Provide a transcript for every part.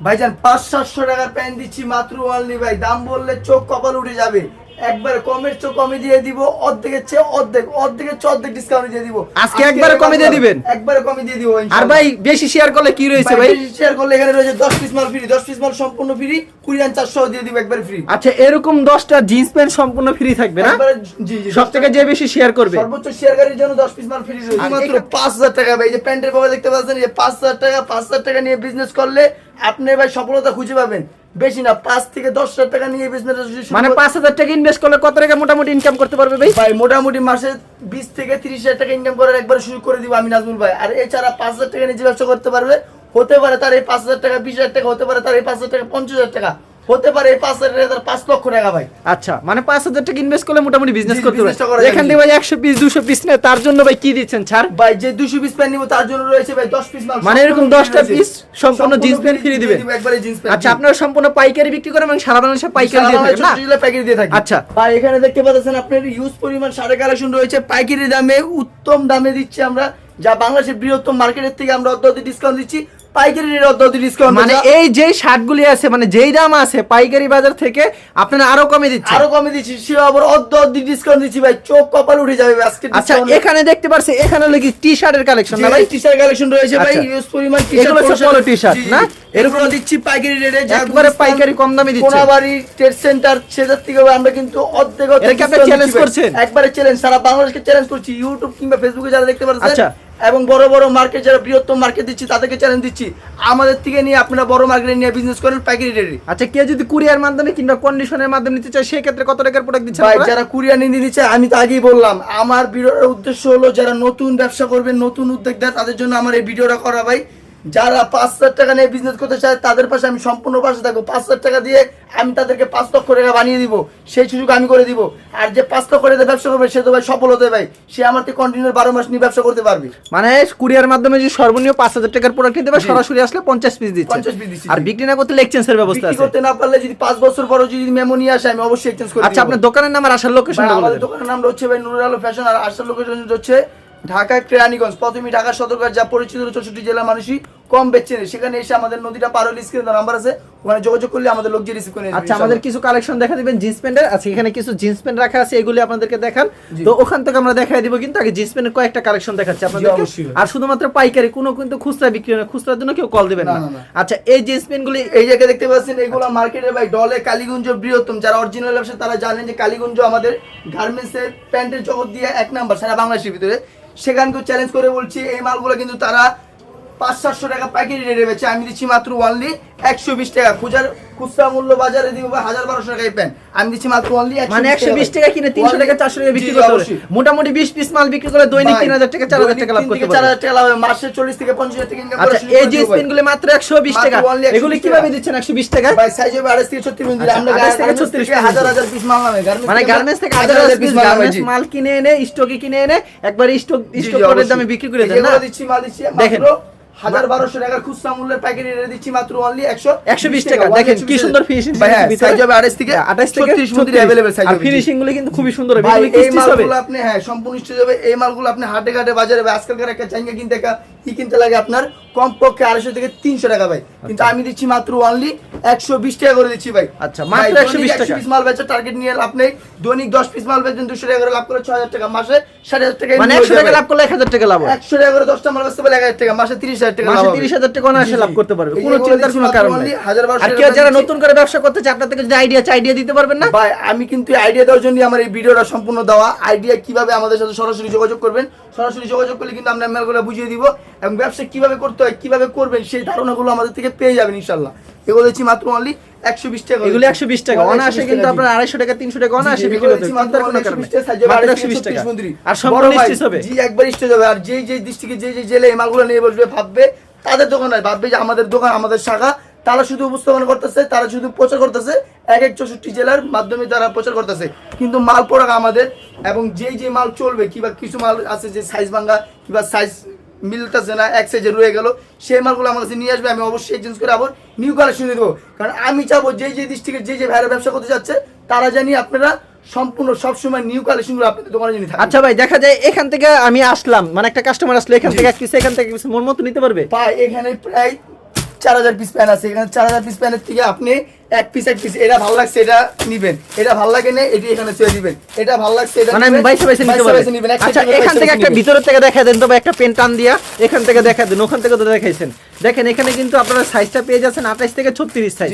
ভাইজান পাঁচ সাতশো টাকার প্যান্ট দিচ্ছি মাত্র অনলি ভাই। দাম বললে চোখ কপাল উঠে যাবে। একবার কমের চোখ কমে দিয়ে দিব অর্ধেকের চেয়ে অর্ধেক অর্ধেকের চেয়ে অর্ধেক ডিসকাউন্ট দিয়ে দিব। আজকে একবারে কমে দিয়ে দিবেন? একবারে কমে দিয়ে দিব আর ভাই বেশি শেয়ার করলে কি রয়েছে ভাই শেয়ার করলে এখানে রয়েছে দশ পিস মাল ফ্রি দশ পিস মাল সম্পূর্ণ ফ্রি আন চারশো দিয়ে দিব একবার ফ্রি আচ্ছা এরকম দশটা জিন্স প্যান্ট সম্পূর্ণ ফ্রি থাকবে না? একবারে জি জি সব থেকে যে বেশি শেয়ার করবে। সর্বোচ্চ শেয়ারকারীর জন্য দশ পিস মাল ফ্রি রয়েছে। মাত্র এখানে- পাঁচ হাজার টাকা ভাই এই যে প্যান্টের বাবা দেখতে পাচ্ছেন এই যে পাঁচ হাজার টাকা পাঁচ হাজার টাকা নিয়ে বিজনেস করলে আপনি ভাই সফলতা খুঁজে পাবেন। বেশি না পাঁচ থেকে দশ হাজার টাকা নিয়ে বিজনেস মানে পাঁচ হাজার টাকা ইনভেস্ট করলে কত টাকা মোটামুটি ইনকাম করতে পারবে ভাই? ভাই মোটামুটি মাসে বিশ থেকে তিরিশ হাজার টাকা ইনকাম করার একবার শুরু করে দিব আমি নাজমুল ভাই। আর এছাড়া পাঁচ হাজার টাকা নিজে ব্যবসা করতে পারবে। হতে পারে তার এই পাঁচ হাজার টাকা বিশ হাজার টাকা হতে পারে তার এই পাঁচ হাজার টাকা পঞ্চাশ হাজার টাকা। হতে পারে এই পাঁচ হাজার পাঁচ লক্ষ টাকা ভাই। আচ্ছা মানে পাঁচ হাজার টাকা ইনভেস্ট করলে মোটামুটি বিজনেস করতে যায়, এখান থেকে ভাই একশো পিস দুশো পিস নেয় তার জন্য ভাই কি দিচ্ছেন ছাড়? ভাই যে দুশো পিস প্যান্ট নিবো তার জন্য রয়েছে ভাই দশ পিস মাল মানে এরকম সম্পূর্ণ 10টা free piece রয়েছে। সম্পূর্ণ? দিব, একবারে জিন্স প্যান্ট আচ্ছা আপনারা সম্পূর্ণ পাইকারি বিক্রি করেন এবং সারা বাংলাদেশে পাইকারি দিয়ে থাকেন না? দিয়ে আচ্ছা। ভাই এখানে দেখতে পাচ্ছেন আপনার ইউজ পরিমাণ সাড়ে কালেকশন রয়েছে। পাইকারি দামে উত্তম দামে দিচ্ছি আমরা। যা বাংলাদেশের বৃহত্তম মার্কেটের থেকে আমরা অর্ধ ডিসকাউন্ট দিচ্ছি। পাইকারি ডিসকাউন্ট মানে এই যে শার্টগুলি আছে মানে যেই দাম আছে পাইকারি বাজার থেকে আপনারা আরও কমে দিচ্ছেন আরও কমে দিচ্ছি সে আবার অর্ধ অর্ধি ডিসকাউন্ট দিচ্ছি ভাই চোখ কপাল উঠে যাবে আজকে আচ্ছা এখানে দেখতে পারছি এখানে হলো টি শার্টের কালেকশন না ভাই টি শার্ট কালেকশন রয়েছে ভাই আচ্ছা। ইউজ পরিমাণ এগুলো হচ্ছে polo t-shirt, না? এরকম দিচ্ছি পাইকারি রেটে একবারে পাইকারি কম দামে দিচ্ছে। কোনাবাড়ি ট্রেড সেন্টার সেটার থেকে আমরা কিন্তু অর্ধেক অর্ধেক দিচ্ছি ভাই। করছেন? একবারে চ্যালেঞ্জ সারা বাংলাদেশকে চ্যালেঞ্জ করছি ইউটিউব কিংবা ফেসবুকে যারা দেখতে পাচ্ছেন আচ্ছা। এবং বড় বড় মার্কেট যারা বৃহত্তম মার্কেট দিচ্ছি তাদেরকে চ্যালেঞ্জ দিচ্ছি। আমাদের থেকে নিয়ে আপনারা বড় মার্কেটে নিয়ে বিজনেস করেন পাইকারি রেটে আচ্ছা কেউ যদি কুরিয়ার মাধ্যমে কিংবা কন্ডিশনের মাধ্যমে নিতে চায় সেই ক্ষেত্রে কত টাকার প্রোডাক্ট দিচ্ছে ভাই? যারা কুরিয়ার নিয়ে নিচ্ছে আমি তো আগেই বললাম আমার ভিডিওর উদ্দেশ্য হলো যারা নতুন ব্যবসা করবে নতুন উদ্যোক্তা তাদের জন্য আমার এই ভিডিওটা করা ভাই। যারা পাঁচ হাজার টাকা নিয়ে বিজনেস করতে চায় তাদের পাশে আমি সম্পূর্ণ পাশে থাকব। পাঁচ হাজার টাকা দিয়ে আমি তাদেরকে পাঁচ লক্ষ টাকা বানিয়ে দিব। সেই সুযোগ আমি করে দিব। আর যে পাঁচ লক্ষ টাকা ব্যবসা করবে সে তো ভাই সফল হতে ভাই সে আমার থেকে কন্টিনিউ বারো মাস নিয়ে ব্যবসা করতে পারবে। মানে কুরিয়ার মাধ্যমে যে সর্বনিম্ন পাঁচ হাজার টাকার প্রোডাক্ট নিতে পারে সরাসরি আসলে পঞ্চাশ পিস দিচ্ছে। 50 piece দিচ্ছি, আর বিক্রি না করতে এক্সচেঞ্জের ব্যবস্থা আছে। করতে না পারলে যদি পাঁচ বছর পরও যদি মেমো নিয়ে আসে আমি অবশ্যই এক্সচেঞ্জ করে আচ্ছা আপনার দোকানের নাম আর আসার লোকেশন আমাদের দোকানের নাম হচ্ছে ভাই নুরুল আলো ফ্যাশন আর আসল লোকেশন হচ্ছে ঢাকা কেরানীগঞ্জ। প্রথমে ঢাকা সদরঘাট যা পরিচিত চৌষট্টি জেলা মানুষই। কম বেচছে না। সেখানে এসে আমাদের নদীটা পার হলে স্ক্রিনে নাম্বার আছে। ওখানে যোগাযোগ করলে আমাদের লোক যে রিসিভ করে আচ্ছা আমাদের কিছু কালেকশন দেখা দিবেন জিন্স প্যান্টের আচ্ছা এখানে কিছু জিন্স প্যান্ট রাখা আছে এগুলি আপনাদেরকে দেখান। তো ওখান থেকে আমরা দেখাই দিব কিন্তু আগে জিন্স প্যান্টের কয়েকটা কালেকশন দেখাচ্ছি আপনাদেরকে। আর শুধুমাত্র পাইকারি কোনো কিন্তু খুচরা বিক্রি না। খুচরার জন্য কেউ কল দিবেন না। আচ্ছা এই জিন্স প্যান্টগুলি এই জায়গায় দেখতে পাচ্ছেন এগুলো মার্কেটে ভাই ডলে কালীগঞ্জ বৃহত্তম। যারা অরিজিনাল ব্যবসা তারা জানেন যে কালীগঞ্জ আমাদের গার্মেন্টসের প্যান্টের জগৎ দিয়ে এক নাম্বার সারা বাংলাদেশের ভিতরে। সেখানকে চ্যালেঞ্জ করে বলছি এই মালগুলো কিন্তু তারা পাঁচ সাতশো টাকা প্যাকেট রেটে বেচে আমি দিচ্ছি মাত্র ওনলি একশো বিশ টাকা। খুচরা খুচরা মূল্য বাজারে দিব হাজার বারোশো টাকায় প্যান্ট আমি দিচ্ছি মাত্র ওনলি মানে একশো বিশ টাকা কিনে তিনশো টাকা চারশো টাকা বিক্রি করতে মোটামুটি বিশ পিস মাল বিক্রি করে দৈনিক তিন হাজার টাকা চার হাজার টাকা লাভ করতে চার হাজার টাকা লাভ মাসে চল্লিশ থেকে পঞ্চাশ হাজার টাকা ইনকাম আচ্ছা এই জিন্স প্যান্টগুলি মাত্র একশো বিশ টাকা। only 120 এগুলি কীভাবে দিচ্ছেন একশো বিশ টাকা? ভাই সাইজ হবে আড়াইশ থেকে ছত্রিশ মিনিট আচ্ছা, আমরা 28 থেকে গার্মেন্টস 36 থেকে হাজার হাজার পিস মাল নামে মানে গার্মেন্টস থেকে হাজার হাজার পিস গার্মেন্টস মাল কিনে এনে স্টকে কিনে এনে একবার স্টক স্টক করে দামে বিক্রি করে দেন না? দিচ্ছি মাল দিচ্ছি দেখেন। হাজার বারোশো টাকার খুচরা মূল্যের প্যাকেট রেটে দিচ্ছি মাত্র অনলি একশো 120 টাকা। দেখেন কি সুন্দর finishing ভাই সাইজ হবে আড়াইশ থেকে আঠাশ থেকে ছত্রিশ মধ্যে অ্যাভেলেবেল সাইজ ফিনিশিংগুলো কিন্তু খুবই সুন্দর। হবে এই মালগুলো আপনি হ্যাঁ সম্পূর্ণ স্টেজ হবে। এই মালগুলো আপনি হাটে ঘাটে বাজারে বা আজকালকার একটা চাইঙ্গা কিনতে একা কি কিনতে লাগে আপনার কমপক্ষে আড়াইশো থেকে তিনশো টাকা ভাই। কিন্তু আমি দিচ্ছি মাত্র অনলি একশো বিশ টাকা করে দিচ্ছি ভাই। আচ্ছা, মাত্র 120 দৈনিক টাকা। পিস মাল বেচার টার্গেট নিয়ে নেই। দৈনিক দশ পিস মাল বেচেন দুশো টাকা করে লাভ করে ছয় হাজার টাকা। মাসে ষাট হাজার টাকা মানে একশো টাকা লাভ করলে এক হাজার টাকা লাভ একশো টাকা করে দশটা মাল বেচতে পারলে এক হাজার টাকা। মাসে তিরিশ হাজার টাকা মাসে তিরিশ হাজার টাকা অনায়াসে জি, জি। লাভ করতে পারবে। কোনো চিন্তার কোনো কারণ নেই। আর কেউ যারা নতুন করে ব্যবসা করতে চায় আপনার থেকে যদি আইডিয়া চাই আইডিয়া দিতে পারবেন না? ভাই আমি কিন্তু আইডিয়া দেওয়ার জন্য আমার এই ভিডিওটা সম্পূর্ণ দেওয়া। আইডিয়া কীভাবে আমাদের সাথে সরাসরি যোগাযোগ করবেন সরাসরি যোগাযোগ করলে কিন্তু আমরা বুঝিয়ে দিব। এবং ব্যবসা কীভাবে করতে হয় কীভাবে করবেন সেই ধারণাগুলো আমাদের থেকে পেয়ে যাবেন ইনশাল্লাহ এগুলো দিচ্ছি মাত্র অনলি একশো বিশ টাকা এগুলো একশো বিশ টাকা। অনায়াসে কিন্তু আপনার আড়াইশো টাকা তিনশো টাকা অনায়াসে বিক্রি করতে আর সম্পূর্ণ হবে। জি একবার স্টেজ হবে। আর যেই যেই ডিস্ট্রিক্টে যেই যেই জেলে মালগুলো নিয়ে বসবে ভাববে তাদের দোকান নয় ভাববে যে আমাদের দোকান আমাদের শাখা তারা শুধু উপস্থাপন করতেছে তারা শুধু প্রচার করতেছে এক এক চৌষট্টি জেলার মাধ্যমে তারা প্রচার করতেছে। কিন্তু মাল পড়াক আমাদের এবং যেই যে মাল চলবে কিংবা কিছু মাল আছে যে সাইজ ভাঙ্গা কিংবা সাইজ মিলতেছে না এক সাইজে রয়ে গেল। সেই মালগুলো আমার কাছে নিয়ে আসবে আমি অবশ্যই এক্সচেঞ্জ করে আবার নিউ কালেকশন দেবো কারণ আমি চাবো যে যে ডিস্ট্রিক্টের যে যে ভাইরা ব্যবসা করতে যাচ্ছে তারা জানি আপনারা সম্পূর্ণ সবসময় নিউ কালেকশনগুলো আপনাদের দোকানে জানি আচ্ছা ভাই দেখা যায় এখান থেকে আমি আসলাম। মানে একটা কাস্টমার আসলে এখান থেকে পিস এখান থেকে কিছু মন মতো নিতে পারবে? পায় এখানে প্রায় চার হাজার পিস প্যান আছে। এখানে চার হাজার পিস প্যানের থেকে আপনি এক পিস এক পিস এটা ভালো লাগছে এটা নিবেন। এটা ভালো লাগে না এটি এখানে ছেড়ে দিবেন। এটা ভালো লাগছে এটা মানে বাইসে বাইসে নিতে পারবেন আচ্ছা এখান থেকে একটা ভিতরের থেকে দেখা দেন তবে একটা পেন টান দিয়া এখান থেকে দেখা দেন ওখান থেকে তো দেখাইছেন। দেখেন এখানে কিন্তু আপনারা সাইজটা পেয়ে যাচ্ছেন আঠাশ থেকে ছত্রিশ সাইজ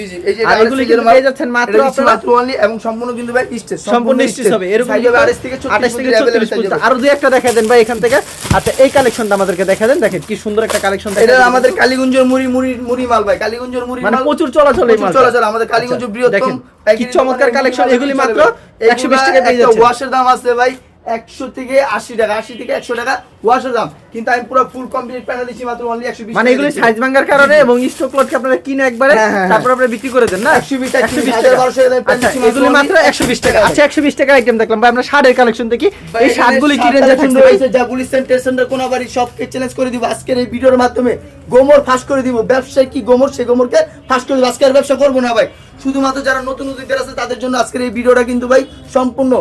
আর এটা এগুলি কিন্তু পেয়ে যাচ্ছেন মাত্র মাত্র এবং সম্পূর্ণ কিন্তু ভাই স্টেজ সম্পূর্ণ স্টিচ হবে। এরকম সাইজ হবে আড়াইশ থেকে আঠাশ থেকে 36 ছত্রিশ পর্যন্ত আরও দুই একটা দেখা দেন ভাই এখান থেকে। আচ্ছা এই কালেকশনটা আমাদেরকে দেখা দেন। দেখেন কি সুন্দর একটা কালেকশন এটা আমাদের কালীগঞ্জের মুড়ি মুড়ি মুড়ি মাল ভাই। কালীগঞ্জের মুড়ি মানে প্রচুর চলাচল এই চলাচল আমাদের কালীগঞ্জ আচ্ছা, বৃহত্তম দেখেন, packaging কি চমৎকার মাল এগুলি মাত্র একশো 120 টাকা পেয়ে একটা ওয়াশের দাম আছে ভাই একশো থেকে আশি টাকা আশি থেকে একশো টাকা ওয়াশের দাম। কিন্তু আমি পুরো ফুল কমপ্লিট প্যানেল দিচ্ছি মাত্র অনলি একশো বিশ মানে এগুলি সাইজ ভাঙার কারণে এবং স্টক লটকে আপনারা কিনে একবারে হ্যাঁ, হ্যাঁ, তারপর আপনারা বিক্রি করে দেন না? 120 120 টাকা, টাকা। 1200 টাকা আচ্ছা এগুলি মাত্র only 120 টাকা। 120 আচ্ছা 120 টাকা আইটেম দেখলাম। ভাই আমরা শার্টের কালেকশন দেখি। এই শার্টগুলি কি রেঞ্জে থাকছে ভাই যা পুলিশ সেন্টার সেন্টার কোনাবাড়ি সবকে চ্যালেঞ্জ করে দিব। আজকের এই ভিডিওর মাধ্যমে গোমর ফাঁস করে দিব। ব্যবসায় কি গোমর সেই গোমরকে ফাঁস করে দিব। আজকে আর ব্যবসা করব না ভাই। শুধুমাত্র যারা নতুন উদ্যোগের আছে তাদের জন্য আজকের এই ভিডিওটা কিন্তু ভাই সম্পূর্ণ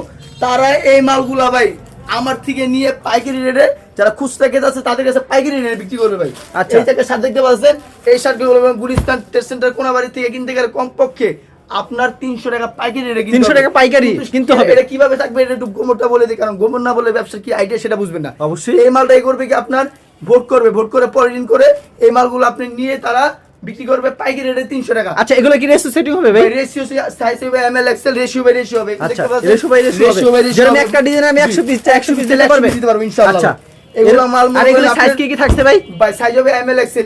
তারা এই মালগুলা ভাই আমার থেকে নিয়ে পাইকারি রেটে যারা খুচরা খেতে আছে তাদের কাছে পাইকারি রেটে বিক্রি করবে ভাই আচ্ছা। এই থেকে শার্ট দেখতে পাচ্ছেন এই শার্টগুলো গুলিস্তান টেস্ট সেন্টার কোনাবাড়ি থেকে কিনতে গেলে কমপক্ষে আপনার তিনশো টাকা পাইকারি রেটে তিনশো টাকা পাইকারি কিন্তু হবে। এটা কীভাবে থাকবে এটা একটু গোমরটা বলে দিই কারণ গোমর না বলে ব্যবসা কি আইডিয়া সেটা বুঝবেন না অবশ্যই। এই মালটা এই করবে কি আপনার ভোট করবে ভোট করে পরে দিন করে এই মালগুলো আপনি নিয়ে তারা বিক্রি করবে পাইকারি রেটে তিনশো টাকা। আচ্ছা এগুলো কি সেটিং হবে ভাই? রেশিও সাইজ হবে M L XL ratio by ratio হবে। আচ্ছা রেশিও বাই রেশিও যেরকম একটা ডিজাইন আমি 100 পিস 100 পিস দিতে পারবে? দিতে পারব ইনশাআল্লাহ। আচ্ছা। এগুলো মাল আর এগুলো সাইজ কি কি থাকছে ভাই? বাই সাইজ হবে এমএল এক্সেল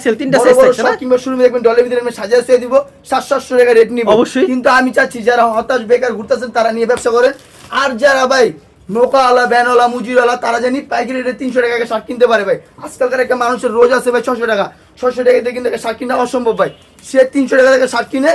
XL, তিনটা size থাকছে না? কিংবা শুরু দেখবেন ডলের ভিতরে আমি সাজিয়ে দিয়ে দিব। 700 টাকা রেট নিব। অবশ্যই। কিন্তু আমি চাচ্ছি যারা হতাশ বেকার ঘুরতেছেন তারা নিয়ে ব্যবসা করেন। আর যারা ভাই নৌকাওয়ালা ব্যানওয়ালা মুজিরওয়ালা তারা জানি পাইকারি রেটে তিনশো টাকা শার্ট কিনতে পারে ভাই। আজকালকার একটা মানুষের রোজ আছে ভাই ছশো টাকা। ছশো টাকা দিয়ে কিন্তু শার্ট কিনা অসম্ভব ভাই। সে তিনশো টাকা থেকে শার্ট কিনে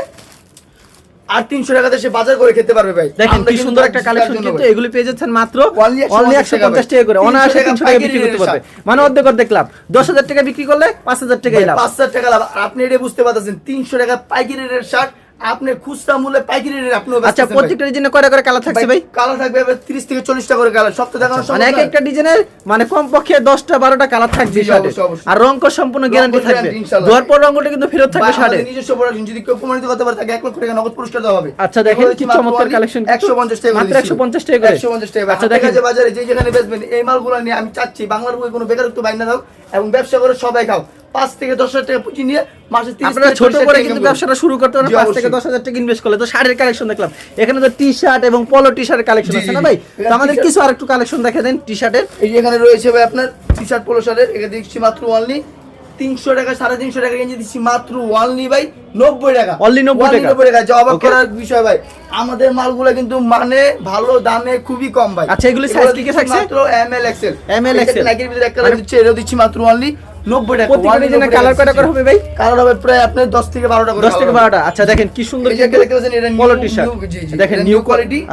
আর তিনশো টাকাতে সে বাজার করে খেতে পারবে ভাই। দেখেন কি সুন্দর একটা কালেকশন কিন্তু এগুলি পেয়ে যাচ্ছেন মাত্র অনলি একশো পঞ্চাশ টাকা করে। 300 অনায়াসে টাকা তিনশো টাকা বিক্রি করতে পারবে। মানে অর্ধেক অর্ধেক লাভ। দশ হাজার টাকা বিক্রি করলে পাঁচ হাজার টাকাই লাভ। পাঁচ হাজার টাকা লাভ। আপনি এটা বুঝতে পারতেছেন তিনশো টাকা পাইকারি রেট শার্ট আপনি খুচরা মূল্যে পাইকারি রেট আপনি আচ্ছা প্রত্যেকটা ডিজাইনে কয়টা করে কালার থাকছে ভাই কালার থাকবে এবার তিরিশ থেকে চল্লিশ টাকা করে কালার সব তো দেখানো সম্ভব মানে এক একটা ডিজাইনের মানে কমপক্ষে দশটা বারোটা কালার থাকবে শার্টে। আর রঙ সম্পূর্ণ গ্যারান্টি থাকবে। ধোয়ার পর রঙটা কিন্তু ফেরত থাকবে শার্টে নিজস্ব প্রোডাকশন যদি কেউ প্রমাণিত করতে পারে তাকে এক লক্ষ টাকা নগদ পুরস্কার দেওয়া হবে। আচ্ছা, দেখেন কি চমৎকার। একশো পঞ্চাশ টাকা মাত্র 150 টাকা করে। একশো পঞ্চাশ টাকা। আচ্ছা, দেখেন। দেখেন বাজারে যে যেখানে বেচবেন এই মালগুলো নিয়ে আমি চাচ্ছি বাংলার বই কোনো বেকারত্ব বাইর না দাও এবং ব্যবসা করে সবাই খাও। পাঁচ থেকে দশ হাজার টাকা পুঁজি নিয়ে মাসে আপনারা ছোট করে কিন্তু ব্যবসাটা শুরু করতে পারেন পাঁচ থেকে দশ হাজার টাকা ইনভেস্ট করলে তো শাড়ির কালেকশন দেখলাম। এখানে তো টি শার্ট এবং পলো টি শার্টের কালেকশন আছে না ভাই? তো আমাদের কিছু আরেকটু কালেকশন দেখে দেন টি শার্টের এই এখানে রয়েছে ভাই আপনার টি শার্ট পোলো শার্টের এখানে দিচ্ছি মাত্র অনলি তিনশো টাকা সাড়ে তিনশো টাকা গেঞ্জি দিচ্ছি মাত্র অনলি ভাই নব্বই টাকা। Only 90 টাকা। নব্বই টাকা। অবাক করার বিষয় ভাই। আমাদের মালগুলো কিন্তু মানে ভালো দামে খুবই কম ভাই। আচ্ছা, এগুলো size কি কি থাকছে? মাত্র এম এল এক্সেল XL নাইকের ভিতরে এক কালার মানে- দিচ্ছে এটা দিচ্ছি মাত্র অনলি নব্বই টাকা প্রত্যেকটা ডিজাইনের কালার কয়টা করে হবে ভাই কালার হবে প্রায় আপনার দশ থেকে বারোটা করে দশ থেকে colour হবে। বারোটা আচ্ছা দেখেন কি সুন্দর এই দেখতে পাচ্ছেন এটা পলো টি শার্ট new- জি, জি, দেখেন নিউ new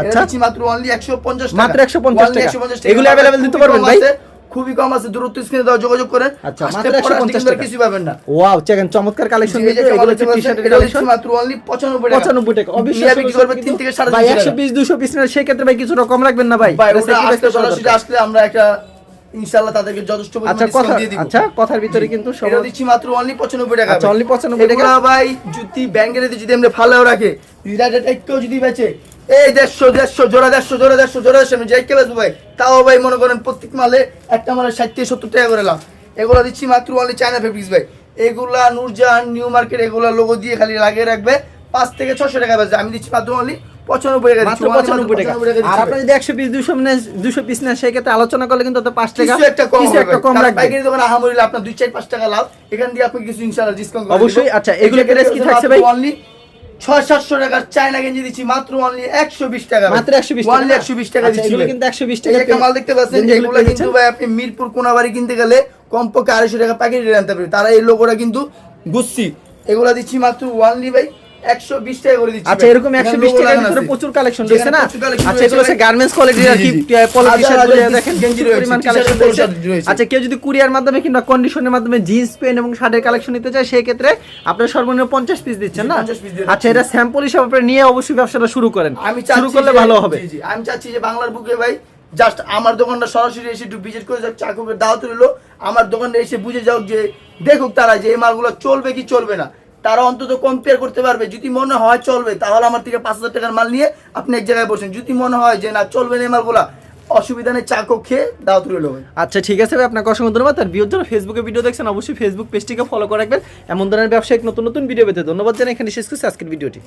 আচ্ছা মাত্র only 150 টাকা। মাত্র 150 টাকা। এগুলো টাকা। দিতে খুবই পারবেন কম ভাই? আছে, খুবই কম আছে দূরত্ব স্ক্রিনে দেওয়া যোগাযোগ করেন আচ্ছা, মাত্র 150 টাকা। কিছু পাবেন না ওয়াও দেখেন চমৎকার কালেকশন জি, এগুলো হচ্ছে টি পাচ্ছেন, শার্টের কালেকশন মাত্র only 95 টাকা। পঁচানব্বই টাকা অবশ্যই নিয়ে বিক্রি করবে তিন থেকে সাড়ে ভাই তিনশো একশো টাকা। পিস দুশো পিস সেই ক্ষেত্রে ভাই কিছুটা কম রাখবেন না ভাই ভাই, ওটা সরাসরি আসলে আমরা একটা ইনশাআল্লাহ তাদেরকে যথেষ্ট আচ্ছা কথা। আচ্ছা কথার ভিতরে কিন্তু সব দিচ্ছি মাত্র অনলি পঁচানব্বই টাকা আচ্ছা, only 95 টাকা। ভাই যদি ব্যাংকের যদি আমরা ফালাও রাখে রিলাইটেড একটু যদি বেচে এই দেড়শো দেড়শো জোড়া দেড়শো জোড়া দেড়শো জোড়া দেড়শো আমি যাই কে বেচবো ভাই তাও ভাই মনে করেন প্রত্যেক মালে একটা মালে ষাট থেকে সত্তর টাকা করে লাভ এগুলা দিচ্ছি মাত্র অনলি চায়না ফেব্রিক্স ভাই এগুলা নূরজাহান নিউ মার্কেট এগুলা লোগো দিয়ে খালি লাগিয়ে রাখবে পাঁচ থেকে ছশো টাকা বেচবে আমি দিচ্ছি মাত্র অনলি পঁচানব্বই টাকা দিচ্ছি মাত্র only পঁচানব্বই টাকা আর আপনি যদি একশো পিস দুশো দুশো পিস নেন সেই আলোচনা করলে কিন্তু পাঁচ টাকা একটা কম একটা কম রাখবে। পাইকারি দোকানে আহামরি আপনার দুই চার পাঁচ টাকা লাভ। এখান দিয়ে আপনি কিছু ইনশাআল্লাহ ডিসকাউন্ট অবশ্যই। আচ্ছা, এগুলো কি কি থাকছে ভাই? অনলি ছয় সাতশো টাকার চায়না গেঞ্জি দিচ্ছি মাত্র অনলি একশো বিশ টাকা। মাত্র 120 টাকা। অনলি একশো বিশ টাকা আচ্ছা, দিচ্ছি কিন্তু 120 এই টাকা মাল দেখতে পাচ্ছেন কিন্তু ভাই আপনি মিরপুর কোনাবাড়ি কিনতে গেলে কমপক্ষে আড়াইশো টাকা প্যাকেট আনতে পারবে। তারা এই লোগোটা কিন্তু গুচ্ছি এগুলা দিচ্ছি মাত্র ওয়ানলি ভাই একশো বিশ টাকা করে দিচ্ছি আচ্ছা এরকম একশো এখানে বিশ logo টাকার ভিতরে প্রচুর কালেকশন রয়েছে না? আচ্ছা এগুলো হচ্ছে গার্মেন্টস কোয়ালিটির আর কি পলো টি-শার্টগুলো দেখেন গেঞ্জি পরিমাণ কালেকশন রয়েছে। আচ্ছা কেউ যদি কুরিয়ার মাধ্যমে কিংবা কন্ডিশনের মাধ্যমে জিন্স প্যান্ট এবং শার্টের কালেকশন নিতে চায় সেই ক্ষেত্রে আপনার সর্বনিম্ন পঞ্চাশ পিস দিচ্ছেন না? 50 piece দিয়ে আচ্ছা এটা স্যাম্পল হিসাবে আপনি নিয়ে অবশ্যই ব্যবসাটা শুরু করেন। আমি শুরু করলে ভালো হবে। জি, আমি চাচ্ছি যে বাংলার বুকে ভাই জাস্ট আমার দোকানটা সরাসরি এসে একটু ভিজিট করে যাক চাকুকের দাওয়াত রইল। আমার দোকানে এসে বুঝে যাও যে দেখুক তারা যে এই মালগুলো চলবে কি চলবে না। তারা অন্তত কম্পেয়ার করতে পারবে। যদি মনে হয় চলবে, তাহলে আমার থেকে পাঁচ হাজার টাকার মাল নিয়ে আপনি এক জায়গায় বসেন। যদি মনে হয় যে না, চলবে না মালগুলা, অসুবিধা নেই, চাকো খেয়ে দাওয়াত তুলে ভাই। আচ্ছা ঠিক আছে ভাই, আপনাকে অসংখ্য ধন্যবাদ। আর বিয়ের জন্য ফেসবুকে ভিডিও দেখছেন, অবশ্যই ফেসবুক পেজটিকে ফলো করে রাখবেন। এমন ধরনের ব্যবসায়িক নতুন নতুন ভিডিও পেতে ধন্যবাদ জানাই। এখানে শেষ করছি আজকের ভিডিওটি